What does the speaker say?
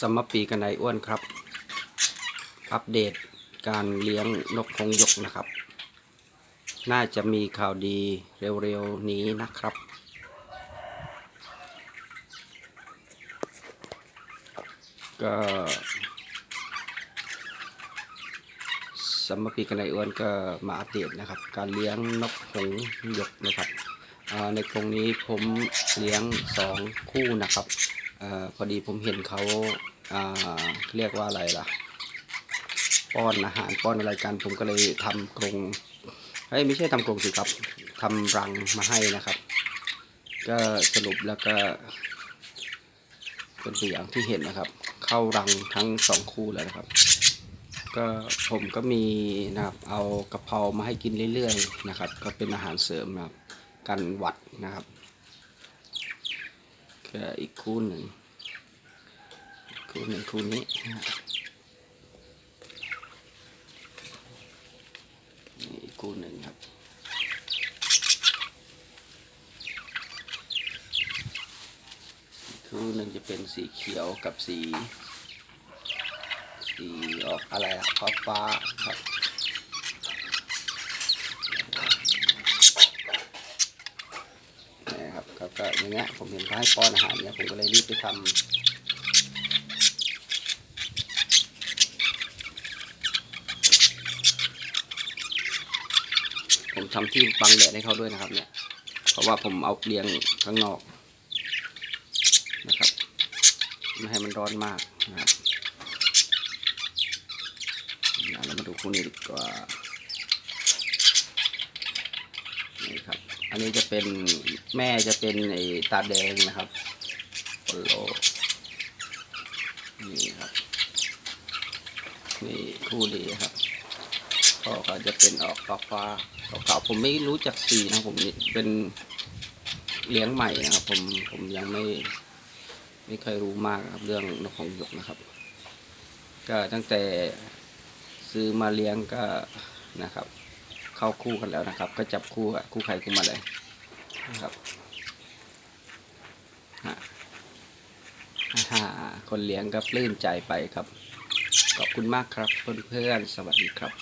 สมปีกันไนอ้วนครับ อัปเดตการเลี้ยงนกคงยกนะครับ น่าจะมีข่าวดีเร็วๆนี้นะครับ ก็สมปีกันไนอ้วนก็มาอัปเดตนะครับ การเลี้ยงนกคงยกนะครับในกรงนี้ผมเลี้ยงสองคู่นะครับ อาพอดีผมเห็นเขาเรียกว่าอะไรล่ะ ป้อนอาหารป้อนอะไรกันผมก็เลยทำกรงเฮ้ยไม่ใช่ทำกรงสิครับทำรังมาให้นะครับ ก็สรุปแล้วก็ เป็นตัวอย่างที่เห็นนะครับ เข้ารังทั้งสองคู่แล้วนะครับ ก็ผมก็มีนะครับเอากระเพรามาให้กินเรื่อยๆนะครับ ก็เป็นอาหารเสริมนะครับกันหวัดนะครับก็อีกคู่หนึ่ง คู่หนึ่งคู่นี้นี่คู่หนึ่งครับคู่หนึ่งจะเป็นสีเขียวกับสี สีออกอะไรอะฟ้าฟ้าครับนี่ครับก็ก็อย่างเงี้ยผมเห็นเขาให้ป้อนอาหารเนี้ยผมก็เลยรีบไปทำ ผมทำที่บังแดดให้เขาด้วยนะครับ เนี่ย เพราะว่าผมเอาเลี้ยงข้างนอกนะครับไม่ให้มันร้อนมากนะครับนะเรามาดูคู่นี้ดีกว่านี่ครับ อันนี้จะเป็นแม่จะเป็นไอ้ตาแดงนะครับโปโลนี่ครับนี่คู่นี้ครับ พ่อาจะเป็นออกฟ้าฟ้าๆขาๆผมไม่รู้จักสีนะผมเป็นเลี้ยงใหม่นะครับ ผมผมยังไม่ ไม่เคยรู้มากครับเรื่องนกของหยกนะครับ ก็ตั้งแต่ซื้อมาเลี้ยงก็นะครับ เข้าคู่กันแล้วนะครับ ก็จับคู่คู่ใครคู่มาเลยนะครับฮะฮ่าคนเลี้ยงก็ปลื้มใจไปครับ ขอบคุณมากครับเพื่อนๆสวัสดีครับ